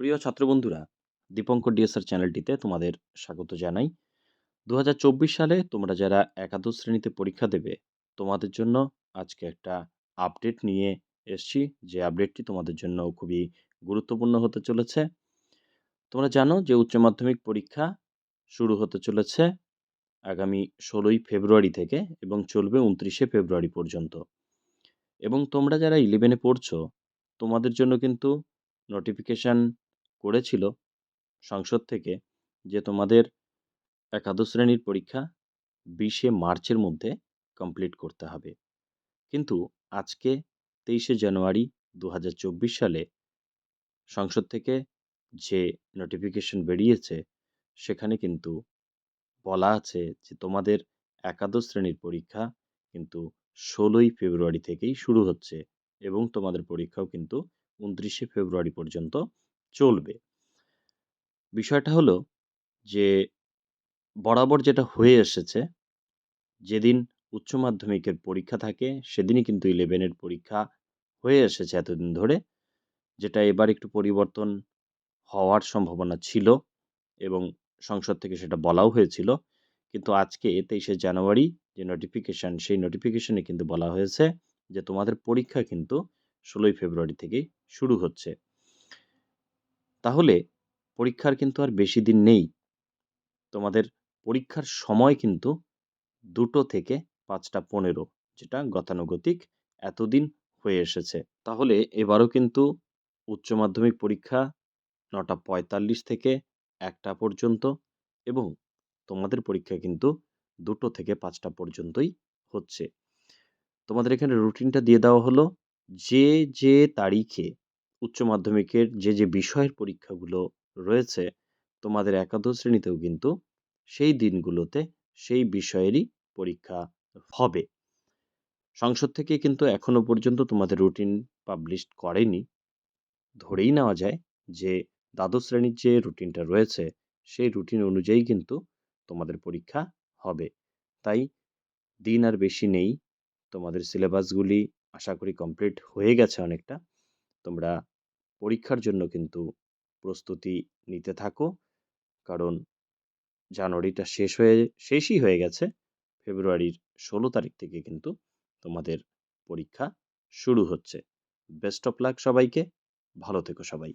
প্রিয় ছাত্রবন্ধুরা, দীপঙ্কর ডিএসআর চ্যানেলটিতে তোমাদের স্বাগত জানাই। দু হাজার চব্বিশ সালে তোমরা যারা একাদশ শ্রেণীতে পরীক্ষা দেবে, তোমাদের জন্য আজকে একটা আপডেট নিয়ে এসছি। যে আপডেটটি তোমাদের জন্য খুবই গুরুত্বপূর্ণ হতে চলেছে। তোমরা জানো যে উচ্চ মাধ্যমিক পরীক্ষা শুরু হতে চলেছে আগামী ষোলোই ফেব্রুয়ারি থেকে এবং চলবে উনত্রিশে ফেব্রুয়ারি পর্যন্ত। এবং তোমরা যারা ইলেভেনে পড়ছো, তোমাদের জন্য কিন্তু নোটিফিকেশান করেছিল সংসদ থেকে যে তোমাদের একাদশ শ্রেণির পরীক্ষা বিশে মার্চের মধ্যে কমপ্লিট করতে হবে। কিন্তু আজকে তেইশে জানুয়ারি দু হাজার চব্বিশ সালে সংসদ থেকে যে নোটিফিকেশন বেরিয়েছে সেখানে কিন্তু বলা আছে যে তোমাদের একাদশ শ্রেণির পরীক্ষা কিন্তু ষোলোই ফেব্রুয়ারি থেকেই শুরু হচ্ছে এবং তোমাদের পরীক্ষাও কিন্তু উনত্রিশে ফেব্রুয়ারি পর্যন্ত চলবে। বিষয়টা হলো যে, বরাবর যেটা হয়ে এসেছে, যেদিন উচ্চ মাধ্যমিকের পরীক্ষা থাকে, সেদিনই কিন্তু ইলেভেনের পরীক্ষা হয়ে এসেছে এতদিন ধরে, যেটা এবার একটু পরিবর্তন হওয়ার সম্ভাবনা ছিল এবং সংসদ থেকে সেটা বলাও হয়েছিল। কিন্তু আজকে তেইশে জানুয়ারি যে নোটিফিকেশান সেই নোটিফিকেশনে কিন্তু বলা হয়েছে যে, তোমাদের পরীক্ষা কিন্তু ষোলোই ফেব্রুয়ারি থেকেই শুরু হচ্ছে। তাহলে পরীক্ষার কিন্তু আর বেশি দিন নেই। তোমাদের পরীক্ষার সময় কিন্তু দুটো থেকে পাঁচটা পনেরো, যেটা গতানুগতিক এতদিন হয়ে এসেছে। তাহলে এবারও কিন্তু উচ্চ মাধ্যমিক পরীক্ষা নটা পঁয়তাল্লিশ থেকে একটা পর্যন্ত এবং তোমাদের পরীক্ষা কিন্তু দুটো থেকে পাঁচটা পর্যন্তই হচ্ছে। তোমাদের এখানে রুটিনটা দিয়ে দেওয়া হলো, যে যে তারিখে উচ্চ মাধ্যমিকের যে যে বিষয়ের পরীক্ষাগুলো রয়েছে, তোমাদের একাদশ শ্রেণীতেও কিন্তু সেই দিনগুলোতে সেই বিষয়েরই পরীক্ষা হবে। সংসদ থেকে কিন্তু এখনও পর্যন্ত তোমাদের রুটিন পাবলিশ করেনি। ধরেই নেওয়া যায় যে, দ্বাদশ শ্রেণির যে রুটিনটা রয়েছে, সেই রুটিন অনুযায়ী কিন্তু তোমাদের পরীক্ষা হবে। তাই দিন আর বেশি নেই। তোমাদের সিলেবাসগুলি আশা করি কমপ্লিট হয়ে গেছে অনেকটা। তোমরা পরীক্ষার জন্য কিন্তু প্রস্তুতি নিতে থাকো। কারণ জানুয়ারিটা শেষ হয়ে, শেষই হয়ে গেছে। ফেব্রুয়ারির ষোলো তারিখ থেকে কিন্তু তোমাদের পরীক্ষা শুরু হচ্ছে। বেস্ট অফ লাক সবাইকে। ভালো থেকো সবাই।